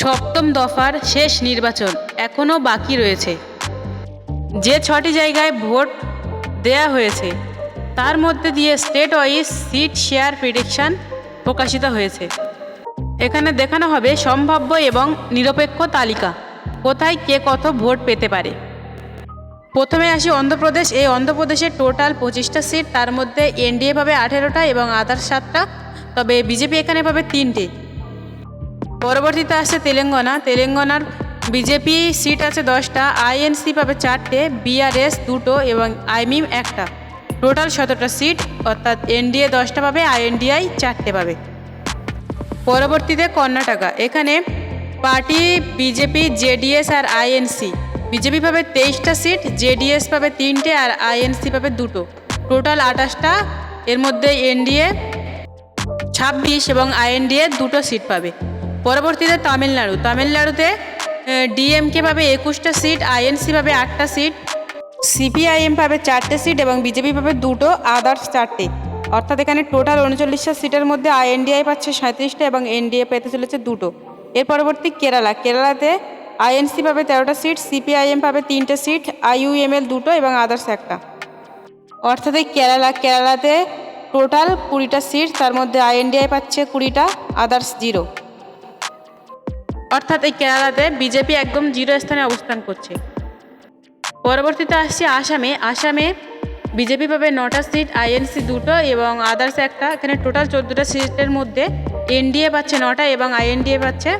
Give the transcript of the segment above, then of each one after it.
সপ্তম দফার শেষ নির্বাচন এখনও বাকি রয়েছে। যে ছটি জায়গায় ভোট দেয়া হয়েছে, তার মধ্যে দিয়ে state wise seat share prediction প্রকাশিত হয়েছে। এখানে দেখানো হবে সম্ভাব্য এবং নিরপেক্ষ তালিকা, কোথায় কে কত ভোট পেতে পারে। প্রথমে আসি অন্ধ্রপ্রদেশ। এই অন্ধ্রপ্রদেশের টোটাল পঁচিশটা সিট, তার মধ্যে এনডিএ পাবে আঠেরোটা এবং আদার সাতটা, তবে বিজেপি এখানে পাবে তিনটে। পরবর্তীতে আসছে তেলেঙ্গানা। তেলেঙ্গানার বিজেপি সিট আছে দশটা, আইএনসি পাবে চারটে, বিআরএস দুটো এবং আইমিম একটা। টোটাল সতেরোটা সিট, অর্থাৎ এনডিএ দশটা পাবে, আইএনডিআই চারটে পাবে। পরবর্তীতে কর্ণাটকা। এখানে পার্টি বিজেপি, জেডিএস আর আইএনসি। বিজেপি পাবে তেইশটা সিট, জেডিএস পাবে তিনটে আর আইএনসি পাবে দুটো। টোটাল আঠাশটা, এর মধ্যে এনডিএ ছাব্বিশ এবং আইএনডিএ দুটো সিট পাবে। পরবর্তীতে তামিলনাড়ু। তামিলনাড়ুতে ডিএমকে পাবে একুশটা সিট আইএনসি পাবে আটটা সিট সিপিআইএম পাবে চারটে সিট এবং বিজেপি পাবে দুটো আদার্স চারটে। অর্থাৎ এখানে টোটাল উনচল্লিশটা সিটের মধ্যে আইএনডিআই পাচ্ছে সাঁত্রিশটা এবং এনডিএ পেতে চলেছে দুটো। এর পরবর্তী কেরালা। কেরালাতে আইএনসি পাবে তেরোটা সিট সিপিআইএম পাবে তিনটে সিট আইইউএমএল দুটো এবং আদার্স একটা। অর্থাৎ এই কেরালা। কেরালাতে টোটাল কুড়িটা সিট তার মধ্যে আইএনডিআই পাচ্ছে কুড়িটা আদার্স জিরো অর্থাৎ এই কেরালাতে বিজেপি একদম জিরো স্থানে অবস্থান করছে। পরবর্তীতে আসছে আসামে। আসামে বিজেপি পাবে নটা সিট, আইএনসি দুটো এবং আদার্স একটা। এখানে টোটাল চোদ্দোটা সিটের মধ্যে এনডিএ পাচ্ছে নটা এবং আইএনডিএ পাচ্ছে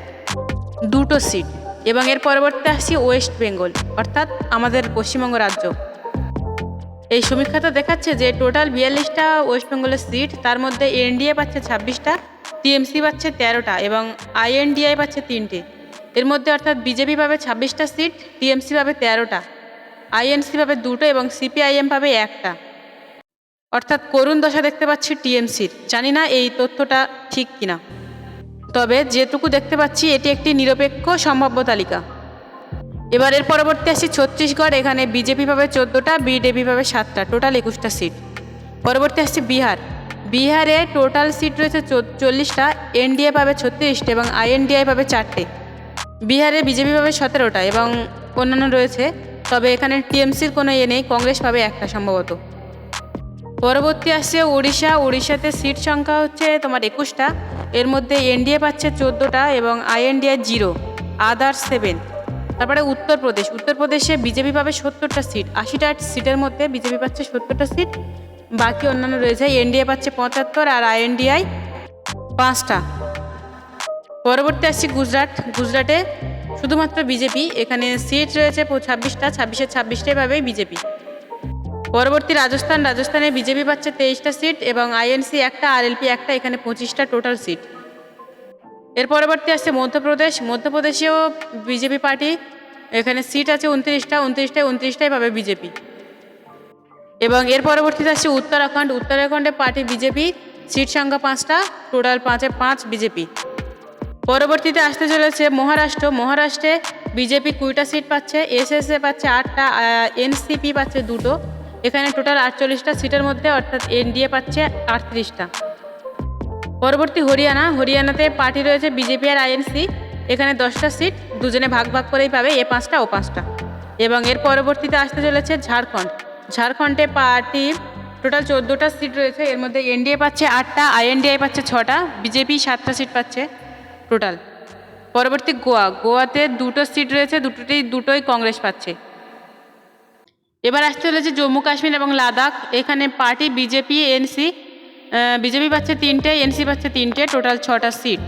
দুটো সিট। এবং এর পরবর্তীতে আসছি ওয়েস্ট বেঙ্গল, অর্থাৎ আমাদের পশ্চিমবঙ্গ রাজ্য। এই সমীক্ষাটা দেখাচ্ছে যে টোটাল বিয়াল্লিশটা ওয়েস্ট বেঙ্গলের সিট, তার মধ্যে এনডিএ পাচ্ছে ছাব্বিশটা টিএমসি পাচ্ছে তেরোটা এবং আইএনডিআই পাচ্ছে তিনটে। এর মধ্যে অর্থাৎ বিজেপি পাবে ছাব্বিশটা সিট, টিএমসি পাবে তেরোটা, আইএনসি পাবে দুটো এবং সিপিআইএম পাবে একটা। অর্থাৎ করুণ দশা দেখতে পাচ্ছি টিএমসির। জানি না এই তথ্যটা ঠিক কিনা। তবে যেটুকু দেখতে পাচ্ছি, এটি একটি নিরপেক্ষ সম্ভাব্য তালিকা। এবার এর পরবর্তী আসছি ছত্তিশগড়, এখানে বিজেপি পাবে চোদ্দোটা বিডেপি পাবে সাতটা, টোটাল একুশটা সিট। পরবর্তী আসছে বিহার। বিহারে টোটাল সিট রয়েছে চল্লিশটা, এনডিএ পাবে ছত্রিশটা এবং আইএনডিআই পাবে চারটে। বিহারে বিজেপি পাবে সতেরোটা এবং অন্যান্য রয়েছে, তবে এখানে টিএমসির কোনো ইয়ে নেই, কংগ্রেস পাবে একটা সম্ভবত। পরবর্তী আসছে উড়িষ্যা উড়িষ্যাতে সিট সংখ্যা হচ্ছে তোমার একুশটা, এর মধ্যে এনডিএ পাচ্ছে চোদ্দোটা এবং আইএনডিআই জিরো আদার্স সেভেন তারপরে উত্তরপ্রদেশ, উত্তরপ্রদেশে বিজেপি পাবে সত্তরটা সিট, আশিটা সিটের মধ্যে বিজেপি পাচ্ছে সত্তরটা সিট বাকি অন্যান্য রয়েছে, এনডিএ পাচ্ছে পঁচাত্তর আর আইএনডিআই পাঁচটা। পরবর্তী আসছি গুজরাট। গুজরাটে শুধুমাত্র বিজেপি, এখানে সিট রয়েছে ছাব্বিশটা, ছাব্বিশের ছাব্বিশটাই পাবে বিজেপি। পরবর্তী রাজস্থান, রাজস্থানে বিজেপি পাচ্ছে তেইশটা সিট এবং আইএনসি একটা, আরএলপি একটা, এখানে পঁচিশটা টোটাল সিট এর পরবর্তী আসছে মধ্যপ্রদেশ। মধ্যপ্রদেশেও বিজেপি পার্টি, এখানে সিট আছে উনত্রিশটা, উনত্রিশটায় উনত্রিশটাই পাবে বিজেপি। এবং এর পরবর্তীতে আসছে উত্তরাখণ্ড। উত্তরাখণ্ডে পার্টি বিজেপি, সিট সংখ্যা পাঁচটা, টোটাল পাঁচে পাঁচ বিজেপি। পরবর্তীতে আসতে চলেছে মহারাষ্ট্র। মহারাষ্ট্রে বিজেপি কুড়িটা সিট পাচ্ছে এসএসএ পাচ্ছে আটটা এনসিপি পাচ্ছে দুটো। এখানে টোটাল আটচল্লিশটা সিটের মধ্যে অর্থাৎ এনডিএ পাচ্ছে আটত্রিশটা। পরবর্তী হরিয়ানা। হরিয়ানাতে পার্টি রয়েছে বিজেপি আর আইএনসি এখানে দশটা সিট, দুজনে ভাগ ভাগ করেই পাবে, এ পাঁচটা, ও পাঁচটা। এবং এর পরবর্তীতে আসতে চলেছে ঝাড়খণ্ড। ঝাড়খণ্ডে পার্টি। টোটাল চোদ্দোটা সিট রয়েছে। এর মধ্যে এনডিএ পাচ্ছে আটটা আইএনডিআই পাচ্ছে ছটা বিজেপি সাতটা সিট পাচ্ছে টোটাল পরবর্তী গোয়া। গোয়াতে দুটো সিট রয়েছে, দুটোতেই দুটোই কংগ্রেস পাচ্ছে। এবার আসতে চলেছে জম্মু কাশ্মীর এবং লাদাখ। এখানে পার্টি বিজেপি এনসি বিজেপি পাচ্ছে তিনটে এনসি পাচ্ছে তিনটে টোটাল ছটা সিট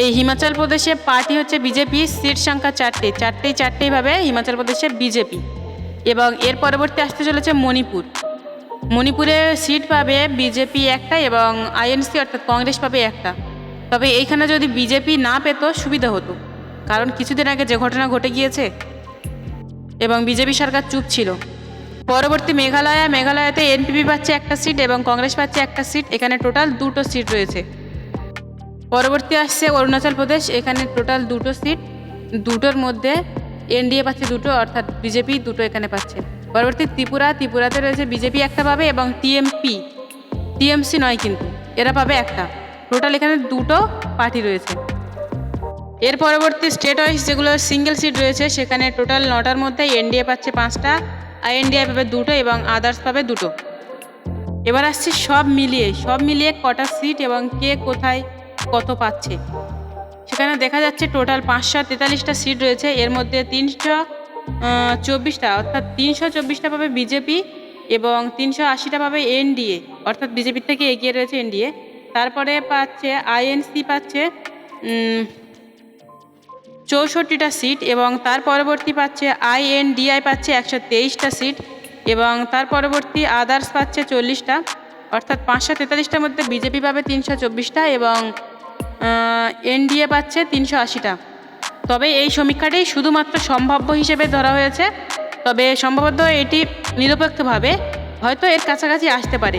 এই হিমাচল প্রদেশে পার্টি হচ্ছে বিজেপি সিট সংখ্যা চারটে। চারটেই চারটেই ভাবে হিমাচল প্রদেশে বিজেপি এবং এর পরবর্তী আসতে চলেছে মণিপুর। মণিপুরে সিট পাবে বিজেপি একটা এবং আইএনসি অর্থাৎ কংগ্রেস পাবে একটা। তবে এইখানে যদি বিজেপি না পেত, সুবিধা হতো। কারণ কিছুদিন আগে যে ঘটনা ঘটে গিয়েছে এবং বিজেপি সরকার চুপ ছিল। পরবর্তী মেঘালয়া, মেঘালয়াতে এনপিপি পাচ্ছে একটা সিট এবং কংগ্রেস পাচ্ছে একটা সিট। এখানে টোটাল দুটো সিট রয়েছে। পরবর্তী আসছে অরুণাচল প্রদেশ। এখানে টোটাল দুটো সিট। দুটোর মধ্যে এনডিএ পাচ্ছে দুটো, অর্থাৎ বিজেপি দুটো এখানে পাচ্ছে। পরবর্তী ত্রিপুরা, ত্রিপুরাতে রয়েছে বিজেপি একটা পাবে এবং টিএমপি, টিএমসি নয় কিন্তু, এরা পাবে একটা। টোটাল এখানে দুটো পার্টি রয়েছে। এর পরবর্তী স্টেট ওয়াইজ যেগুলো সিঙ্গেল সিট রয়েছে, সেখানে টোটাল নটার মধ্যে এনডিএ পাচ্ছে পাঁচটা, আইএনডিআই পাবে দুটো এবং আদার্স পাবে দুটো। এবার আসছে সব মিলিয়ে সব মিলিয়ে কটা সিট এবং কে কোথায় কত পাচ্ছে। সেখানে দেখা যাচ্ছে টোটাল পাঁচশো তেতাল্লিশটা সিট রয়েছে। এর মধ্যে তিনশো চব্বিশটা, অর্থাৎ তিনশো চব্বিশটা পাবে বিজেপি এবং তিনশো আশিটা পাবে এনডিএ অর্থাৎ বিজেপির থেকে এগিয়ে রয়েছে এনডিএ তারপরে পাচ্ছে আইএনসি পাচ্ছে চৌষট্টিটা সিট এবং তার পরবর্তী পাচ্ছে আইএনডিআই পাচ্ছে একশো তেইশটা সিট এবং তার পরবর্তী আদার্স পাচ্ছে চল্লিশটা, অর্থাৎ পাঁচশো তেতাল্লিশটার মধ্যে বিজেপি পাবে তিনশো চব্বিশটা এবং এনডিএ পাচ্ছে তিনশো আশিটা। তবে এই সমীক্ষাটি শুধুমাত্র সম্ভাব্য হিসেবে ধরা হয়েছে। তবে সম্ভবত এটি নিরপেক্ষভাবে হয়তো এর কাছাকাছি আসতে পারে।